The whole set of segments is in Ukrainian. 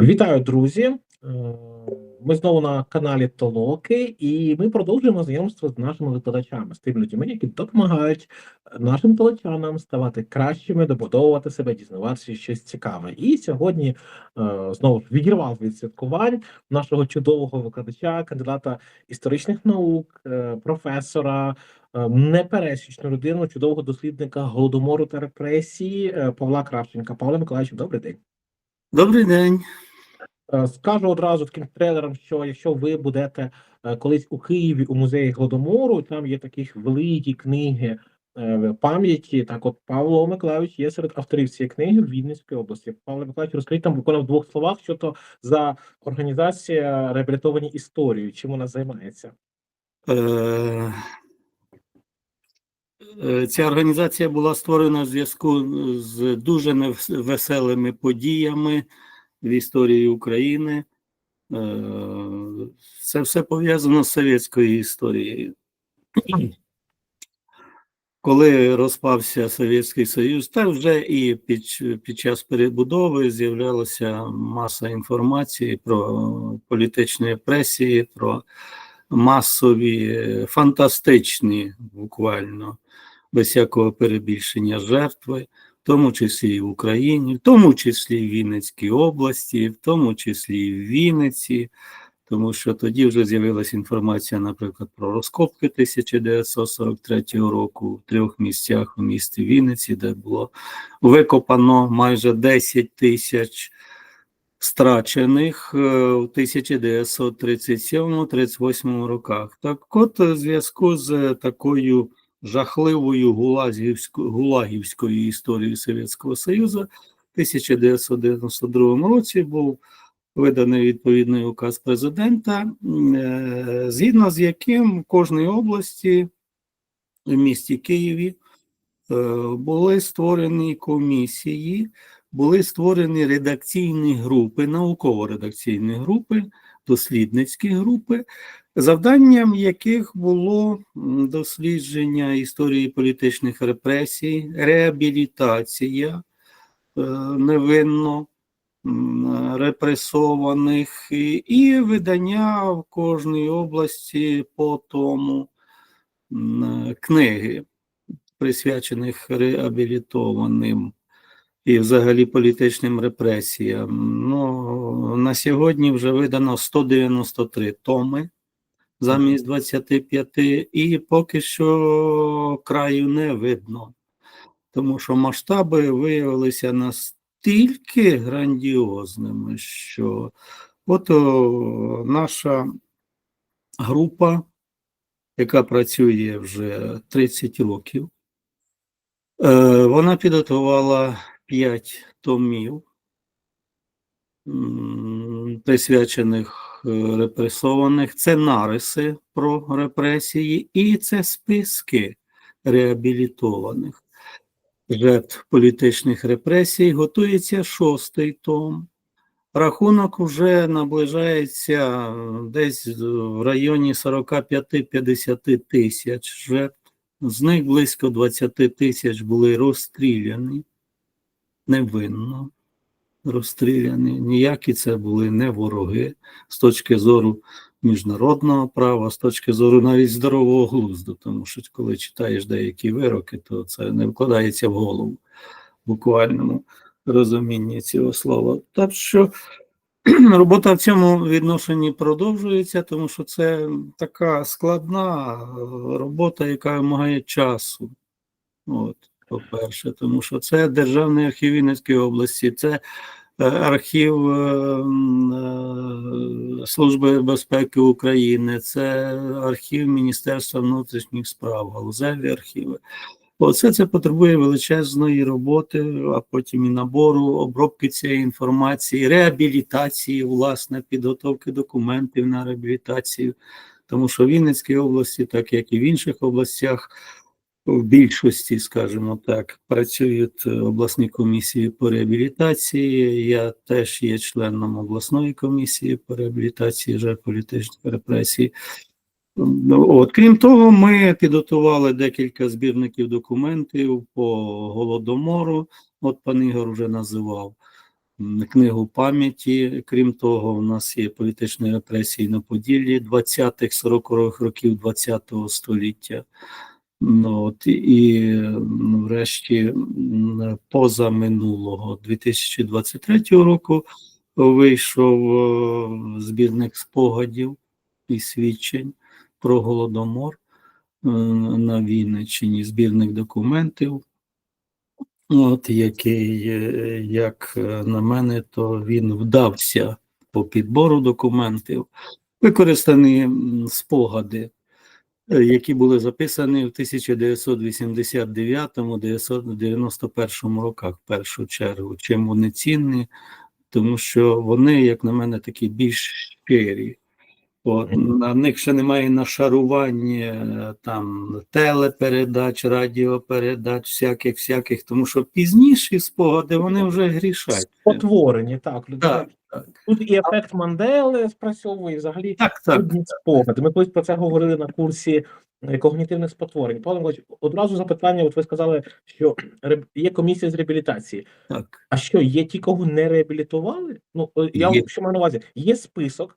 Вітаю, друзі! Е, Ми знову на каналі Толоки, і ми продовжуємо знайомство з нашими викладачами, з тими людьми, які допомагають нашим толочанам ставати кращими, добудовувати себе, дізнаватися щось цікаве. І сьогодні е, знову ж відірвав від святкувань нашого чудового викладача, кандидата історичних наук, е, професора, непересічну людину, чудового дослідника голодомору та репресії Павла Кравченка. Павло Миколаївич, добрий день. Добрий день. Е, Скажу одразу таким трейлером, що якщо ви будете е, колись у Києві у музеї Голодомору, там є такі великі книги е, пам'яті. Так, от Павло Миколаївич є серед авторів цієї книги в Вінницькій області. Павло Миколаївич, розкажіть там буквально в двох словах, що то за організація реабілітовані історією, чим вона займається. Ця організація була створена в зв'язку з дуже невеселими подіями в історії України. Е, Це все пов'язано з совєтською історією. Коли розпався Совєтський Союз, та вже і під, під час перебудови з'являлася маса інформації про політичні репресії, про масові, фантастичні, буквально, без всякого перебільшення жертви, в тому числі і в Україні, в тому числі і в Вінницькій області, в тому числі і в Вінниці, тому що тоді вже з'явилася інформація, наприклад, про розкопки 1943 року в трьох місцях у місті Вінниці, де було викопано майже 10 тисяч страчених е, в 1937-38 роках. Так от, в зв'язку з такою жахливою гулагівською, історією Совєтського Союзу, в 1992 році був виданий відповідний указ президента, е, згідно з яким в кожній області в місті Києві е, були створені комісії, були створені редакційні групи, науково-редакційні групи, дослідницькі групи, завданням яких було дослідження історії політичних репресій, реабілітація е, невинно репресованих і, видання в кожній області по тому книги, присвячених реабілітованим і взагалі політичним репресіям. Ну, на сьогодні вже видано 193 томи замість 25, і поки що краю не видно, тому що масштаби виявилися настільки грандіозними, що от о, наша група, яка працює вже 30 років, е, вона підготувала 5 томів, присвячених репресованих. Це нариси про репресії і це списки реабілітованих жертв політичних репресій. Готується шостий том. Рахунок вже наближається е, десь в районі 45-50 тисяч жертв. З них близько 20 тисяч були розстріляні невинно розстріляні. Ніякі це були не вороги з точки зору міжнародного права, з точки зору навіть здорового глузду, тому що коли читаєш деякі вироки, то це не вкладається в голову в буквальному розумінні цього слова. Так що робота в цьому відношенні продовжується, тому що це така складна е, робота, яка вимагає часу. От, по-перше, тому що це Державний архів Вінницької області, це е, архів е, е, Служби безпеки України, це архів Міністерства внутрішніх справ, галузеві архіви. Оце це потребує величезної роботи, а потім і набору, обробки цієї інформації, реабілітації, власне, підготовки документів на реабілітацію. Тому що в Вінницькій області, так як і в інших областях, в більшості, скажімо так, працюють обласні комісії по реабілітації. Я теж є членом обласної комісії по реабілітації жертв політичних репресій. От, крім того, ми підготували декілька збірників документів по голодомору. От пан Ігор вже називав. книгу пам'яті. Крім того, у нас є політичні репресії на Поділлі 20-х-40-х років ХХ століття. Ну, от, і врешті м, поза минулого 2023 року вийшов е, збірник спогадів і свідчень про голодомор е, на Вінниччині, збірник документів. От який, е, як на мене, то він вдався по підбору документів. Використані спогади, які були записані в 1989-1991 роках, в першу чергу. Чим вони цінні, тому що вони, як на мене, такі більш щирі. От, на них ще немає нашарування е, там телепередач, радіопередач, всяких, всяких, тому що пізніші спогади вони вже грішать. Спотворені, так. Так, так. Тут і ефект Мандели спрацьовує, і взагалі Так, так. Спогади. Ми колись про це говорили на курсі е, когнітивних спотворень. Павло Миколаївич, одразу запитання. От ви сказали, що є комісія з реабілітації. так. А що є ті, кого не реабілітували? Ну е, я Є. що маю на увазі, є список.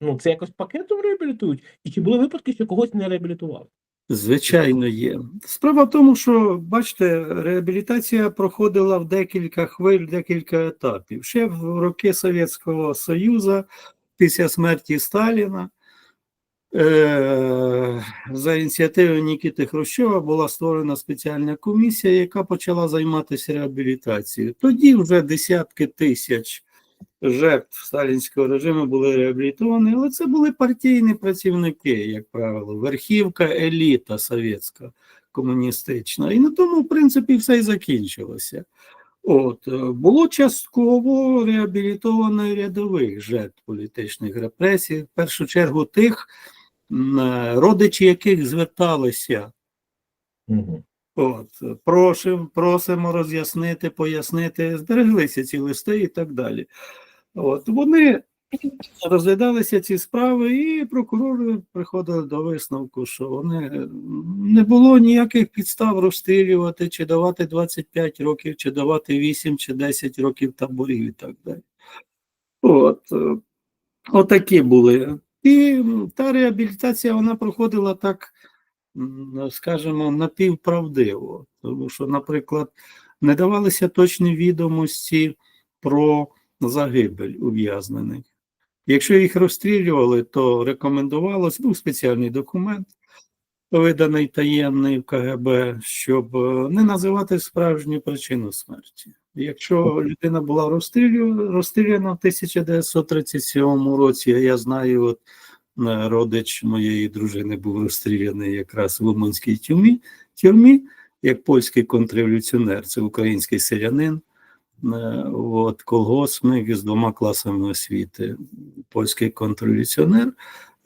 Ну це якось пакетом реабілітують, і чи були випадки, що когось не реабілітували? Звичайно, є. Справа в тому, що бачите, реабілітація проходила в декілька хвиль, декілька етапів. Ще в роки Совєтського Союзу, після смерті Сталіна, е- за ініціативою Нікіти Хрущова була створена спеціальна комісія, яка почала займатися реабілітацією. Тоді вже десятки тисяч жертв сталінського режиму були реабілітовані, але це були партійні працівники, як правило, верхівка, еліта совєтська, комуністична. І на тому, в принципі, все і закінчилося. От, е, було частково реабілітовано рядових жертв політичних репресій, в першу чергу тих, е, родичі яких зверталися Угу. От, просимо, просимо роз'яснити, пояснити, збереглися ці листи і так далі. От, вони розглядалися ці справи, і прокурори приходили до висновку, що вони не було ніяких підстав розстрілювати, чи давати 25 років, чи давати 8 чи 10 років таборів і так далі. От, е, отакі були. І та реабілітація вона проходила так скажімо, напівправдиво. Тому що, наприклад, не давалися точні відомості про загибель ув'язнених. Якщо їх розстрілювали, то рекомендувалось, був спеціальний документ, виданий таємний в КГБ, щоб е, не називати справжню причину смерті. Якщо людина була розстріляна в 1937 році, а я знаю, от е, родич моєї дружини був розстріляний якраз в Уманській тюрмі, тюрмі як польський контрреволюціонер, це український селянин, от, колгоспник з двома класами освіти, польський контрреволюціонер.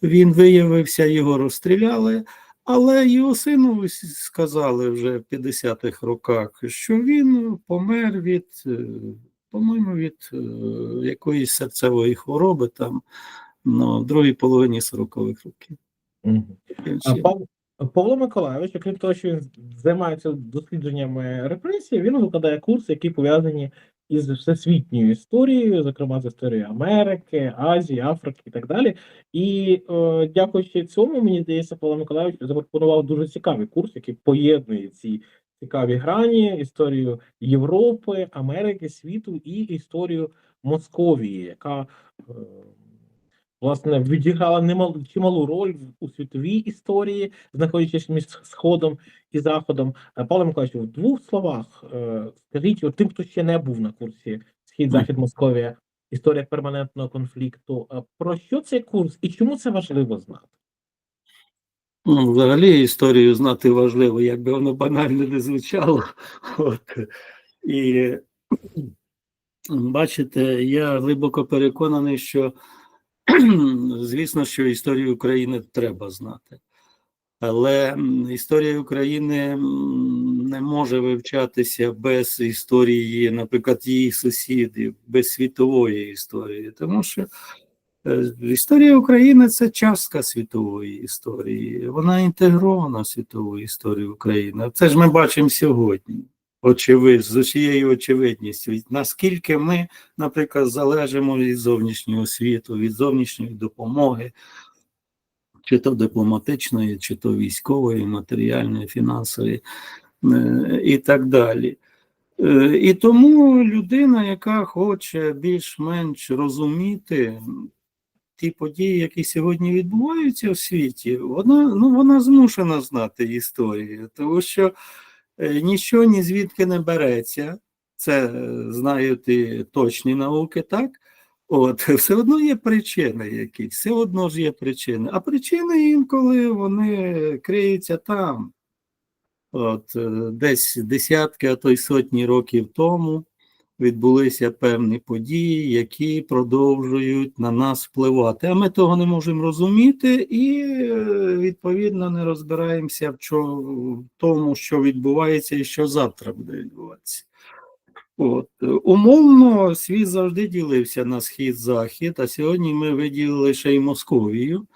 Він виявився, його розстріляли, але його сину сказали вже в 50-х роках, що він помер від, е, по-моєму, від е, якоїсь серцевої хвороби там ну, в другій половині 40-х років. Угу. А чином. Пав... Павло Миколайович, окрім того, що він займається дослідженнями репресій, він викладає курси, які пов'язані із всесвітньою історією, зокрема з історією Америки, Азії, Африки і так далі. І е, дякуючи цьому, мені здається, Павло Миколайович запропонував дуже цікавий курс, який поєднує ці цікаві грані, історію Європи, Америки, світу і історію Московії, яка е, власне відіграла немалу чималу роль у світовій історії, знаходячись між Сходом і Заходом. Е, Павло Миколаївич, в двох словах е, скажіть от тим, хто ще не був на курсі Схід, Захід, Московія, історія перманентного конфлікту. е, Про що цей курс і чому це важливо знати? Ну, взагалі історію знати важливо, як би воно банально не звучало. От. І бачите, я глибоко переконаний, що звісно, що історію України треба знати. Але історія України не може вивчатися без історії, наприклад, її сусідів, без світової історії, тому що Е, Історія України це частка світової історії. Вона інтегрована в світову історію України. Це ж ми бачимо сьогодні. Очевид, з усією очевидністю. Наскільки ми, наприклад, залежимо від зовнішнього світу, від зовнішньої допомоги, чи то дипломатичної, чи то військової, матеріальної, фінансової е, і так далі. Е, І тому людина, яка хоче більш-менш розуміти ті події, які сьогодні відбуваються в світі, вона, ну, вона змушена знати історію, тому що е, нічого ні звідки не береться. Це е, знають і точні науки, так? От, все одно є причини якісь, все одно ж є причини. А причини інколи вони криються там. От, е, десь десятки, а то й сотні років тому відбулися певні події, які продовжують на нас впливати. А ми того не можемо розуміти і, е, відповідно, не розбираємося в, чо- в тому, що відбувається і що завтра буде відбуватися. От. Умовно, світ завжди ділився на схід-захід, а сьогодні ми виділили ще й Московію.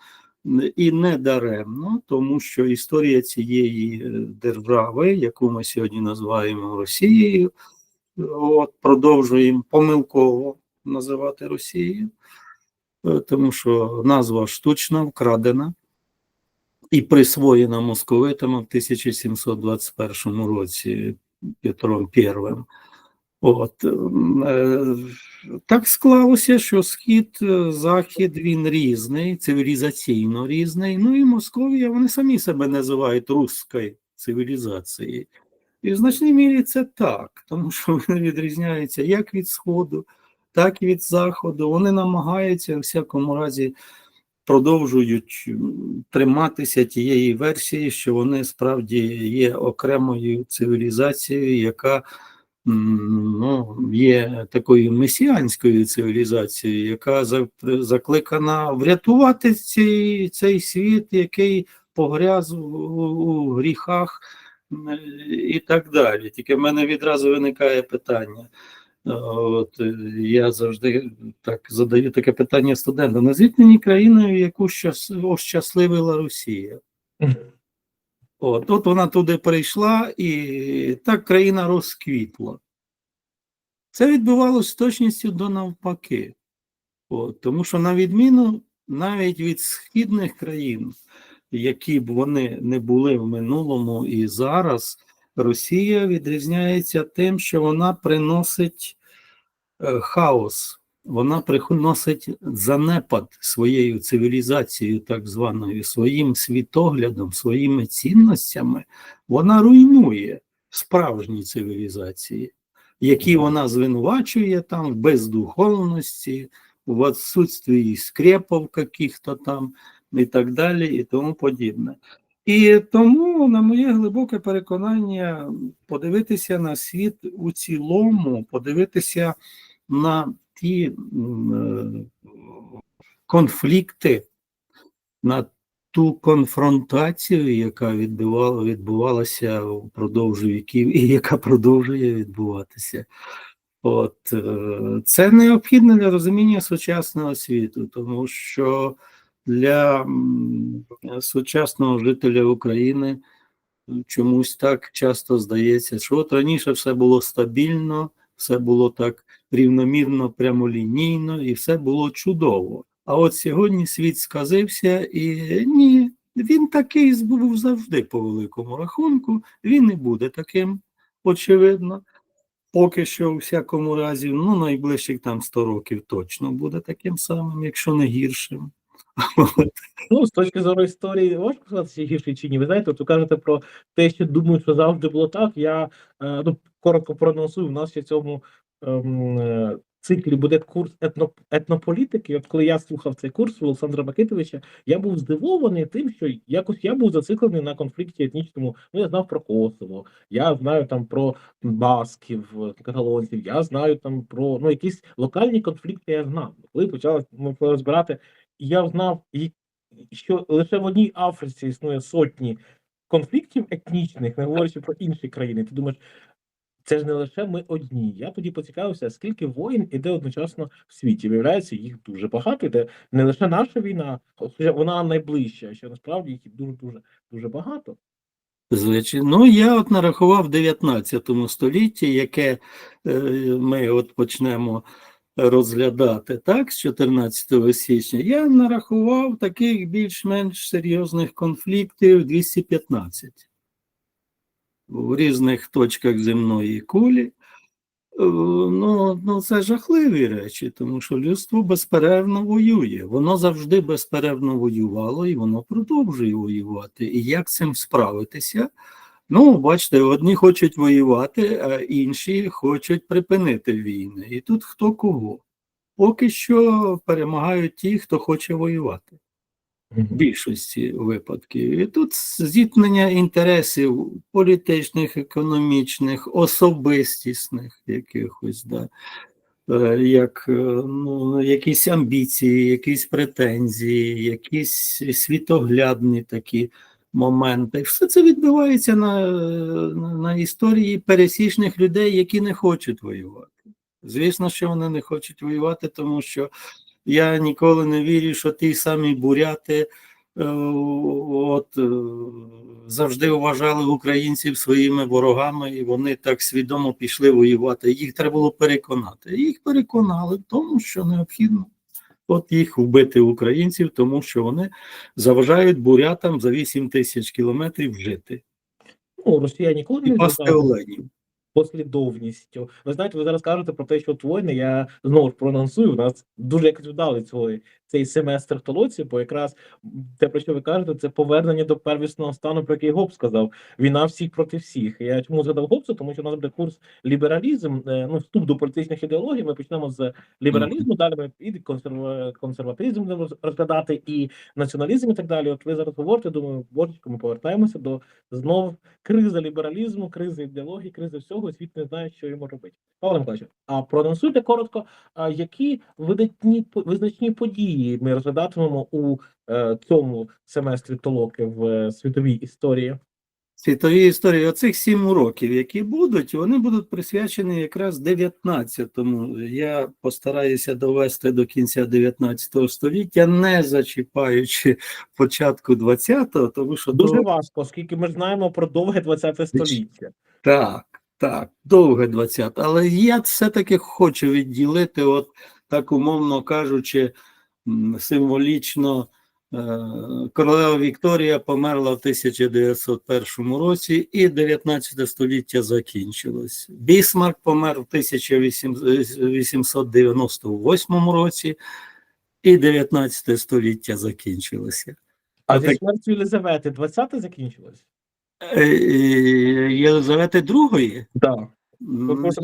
І не даремно, тому що історія цієї е, держави, яку ми сьогодні називаємо Росією, от, продовжуємо помилково називати Росією, е, тому що назва штучна, вкрадена і присвоєна московитами в 1721 році Петром І. От, е, так склалося, що схід, е, захід він різний, цивілізаційно різний. Ну і Московія, вони самі себе називають руською цивілізацією. І в значній мірі це так, тому що вони відрізняються як від Сходу, так і від Заходу. Вони намагаються, у всякому разі, продовжують триматися тієї версії, що вони справді є окремою цивілізацією, яка ну, є такою месіанською цивілізацією, яка закликана врятувати цей, цей світ, який погряз у, у гріхах і так далі. Тільки в мене відразу виникає питання. Е, От е, я завжди так задаю таке питання студентам. Назвіть мені країною, яку щас, ощасливила Росія. От, от вона туди прийшла, і так країна розквітла. Це відбувалося з точністю до навпаки. От, тому що, на відміну навіть від східних країн, які б вони не були в минулому і зараз, Росія відрізняється тим, що вона приносить е, хаос, вона приносить занепад своєю цивілізацією, так званою, своїм світоглядом, своїми цінностями. Вона руйнує справжні цивілізації, які вона звинувачує там в бездуховності, в отсутствии скрепов каких-то там і так далі, і тому подібне. І тому, на моє глибоке переконання, подивитися на світ у цілому, подивитися на ті е, конфлікти, на ту конфронтацію, яка відбувала, відбувалася впродовж віків і яка продовжує відбуватися. От е, це необхідно для розуміння сучасного світу, тому що для сучасного жителя України чомусь так часто здається, що от раніше все було стабільно, все було так рівномірно, прямолінійно, і все було чудово. А от сьогодні світ сказився, і ні, він такий був завжди по великому рахунку, він не буде таким, очевидно. Поки що, у всякому разі, ну, найближчих там 100 років точно буде таким самим, якщо не гіршим. Ну, з точки зору історії, важко сказати, чи гірший чи ні. Ви знаєте, ви кажете про те, що думають, що завжди було так. Я е, ну, коротко проанонсую, у нас ще в цьому ем, е, циклі буде курс етно, етнополітики. От коли я слухав цей курс Олександра Микитовича, я був здивований тим, що якось я був зациклений на конфлікті етнічному. Ну, я знав про Косово, я знаю там про басків, каталонців, я знаю там про ну, якісь локальні конфлікти я знав. Коли почали ми розбирати, і я знав, що лише в одній Африці існує сотні конфліктів етнічних, не говорячи про інші країни. Ти думаєш, це ж не лише ми одні. Я тоді поцікавився, скільки воїн іде одночасно в світі. Виявляється, їх дуже багато. Іде не лише наша війна, хоча вона найближча, що насправді їх дуже дуже дуже багато. звичай. Ну, я от нарахував в 19 столітті, яке е, ми от почнемо розглядати, так, з 14 січня, я нарахував таких більш-менш серйозних конфліктів 215 в різних точках земної кулі. Е, Ну, ну, це жахливі речі, тому що людство безперервно воює. Воно завжди безперервно воювало і воно продовжує воювати. І як цим справитися? Ну, бачите, одні хочуть воювати, а інші хочуть припинити війни. І тут хто кого. Поки що перемагають ті, хто хоче воювати в більшості випадків. І тут зіткнення інтересів політичних, економічних, особистісних якихось, да. Е, як е, ну, якісь амбіції, якісь претензії, якісь світоглядні такі моменти. Все це відбувається на, на, історії пересічних людей, які не хочуть воювати. Звісно, що вони не хочуть воювати, тому що я ніколи не вірю, що ті самі буряти е, от, е, завжди вважали українців своїми ворогами, і вони так свідомо пішли воювати. Їх треба було переконати. Їх переконали в тому, що необхідно от їх вбити українців, тому що вони заважають бурятам за 8 тисяч кілометрів жити Ну, Росія ніколи не пасти оленів. послідовністю. Ви знаєте, ви зараз кажете про те, що от воїни, я знову ж проанонсую, у нас дуже якось вдали цей, цей семестр в толоці, бо якраз те, про що ви кажете, це повернення до первісного стану, про який Гоббс сказав. Війна всіх проти всіх. Я чому згадав Гоббса? Тому що у нас буде курс лібералізм, е, ну, вступ до політичних ідеологій. Ми почнемо з лібералізму, далі ми і консерва- консерватизм будемо розглядати, і націоналізм, і так далі. От ви зараз говорите, думаю, божечко, ми повертаємося до знов криза лібералізму, криза ідеології, криза всього, світ не знає, що йому робити. Павло Миколаївич, а проанонсуйте коротко, а які видатні визначні події ми розглядатимемо у е, цьому семестрі толоки в е, світовій історії? Світовій історії оцих сім уроків, які будуть, вони будуть присвячені якраз 19-му. Я постараюся довести до кінця 19 століття, не зачіпаючи початку 20-го, тому що Дуже до- важко, оскільки ми знаємо про довге 20 століття. так, так, довге 20 але я все-таки хочу відділити, от так умовно кажучи, символічно. е, Королева Вікторія померла в 1901 році, і 19 століття закінчилось. Бісмарк помер в 1898 році, і 19 століття закінчилося. А зі смертю Єлизавети 20 закінчилось? Е, е, Єлизавети II Так. Просто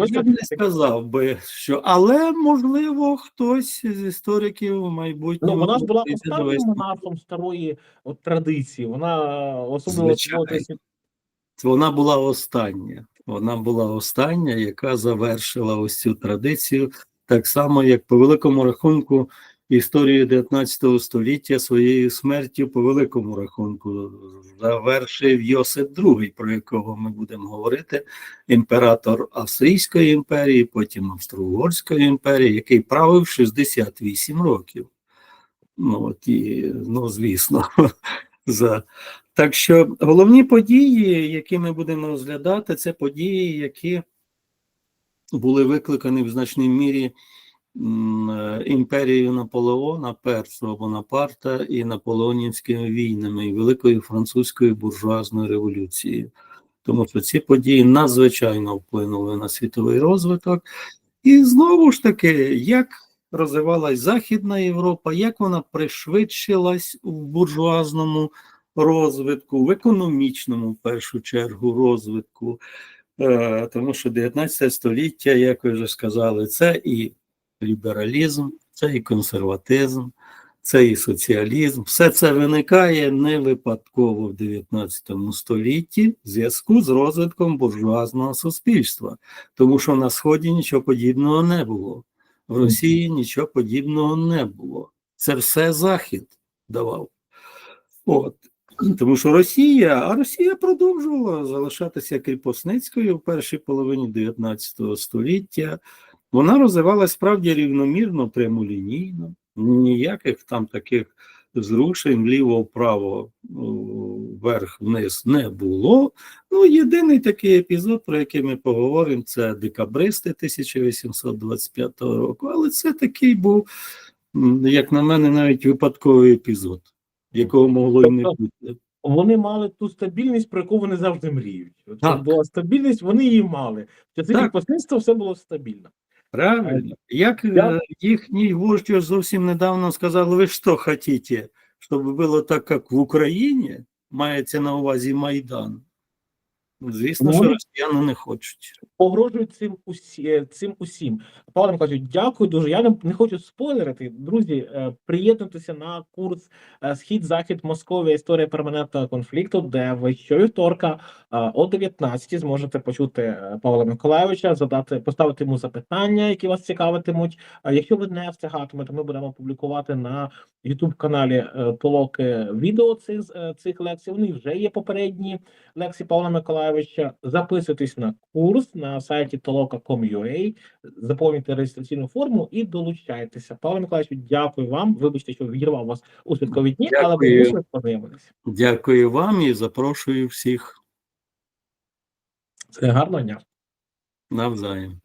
Я б не сказав би, що, але можливо, хтось з істориків в майбутньому. Ну, вона ж була останнім монархом старої от, традиції. Вона особливо Звичайно. Вона була остання. Вона була остання, яка завершила ось цю традицію, так само, як по великому рахунку історію 19 століття своєю смертю, по великому рахунку, завершив Йосип II, про якого ми будемо говорити, імператор Австрійської імперії, потім Австро-Угорської імперії, який правив 68 років. Ну, от і, ну звісно, за так що головні події, які ми будемо розглядати, це події, які були викликані в значній мірі імперією Наполеона, першого Бонапарта і наполеонівськими війнами і Великою французькою буржуазною революцією. Тому що ці події надзвичайно вплинули на світовий розвиток. І знову ж таки, як розвивалась Західна Європа, як вона пришвидшилась в буржуазному розвитку, в економічному, в першу чергу, розвитку. Е, Тому що 19 століття, як ви вже сказали, це і лібералізм, це і консерватизм, це і соціалізм. Все це виникає не випадково в 19 столітті в зв'язку з розвитком буржуазного суспільства, тому що на Сході нічого подібного не було, в Росії нічого подібного не було. Це все Захід давав. От. Тому що Росія, а Росія продовжувала залишатися кріпосницькою в першій половині 19 століття. Вона розвивалася справді рівномірно, прямолінійно, ніяких там таких зрушень вліво-вправо, вверх-вниз не було. Ну, єдиний такий епізод, про який ми поговоримо, це декабристи 1825 року. Але це такий був, як на мене, навіть випадковий епізод, якого могло й не Тобто, бути. Вони мали ту стабільність, про яку вони завжди мріють. Щоб була стабільність, вони її мали. В часи кріпосництва все було стабільно. Правильно. Як Я- е, їхній вождь зовсім недавно сказав, ви що хочете, щоб було так, як в Україні, мається на увазі Майдан. Звісно, Ну, що вони- росіяни не хочуть. Погрожують цим усі, е, цим усім. Павло Миколаївич, дякую дуже. Я не, хочу спойлерити. Друзі, е, приєднуйтеся на курс е, Схід, Захід, Московія, історія перманентного конфлікту, де ви щовівторка о 19 зможете почути Павла Миколаївича, задати, поставити йому запитання, які вас цікавитимуть. Якщо ви не встигатимете, ми будемо публікувати на youtube каналі е, Толоки відео цих, цих лекцій. Вони вже є попередні лекції Павла Миколаївича. Записуйтесь на курс на сайті toloka.com.ua, заповнюйте реєстраційну форму і долучайтеся. Павло Миколаївич, дякую вам. Вибачте, що відірвав вас у святкові дні, але ви познайомилися. Дякую вам і запрошую всіх Це гарного дня. навзаєм.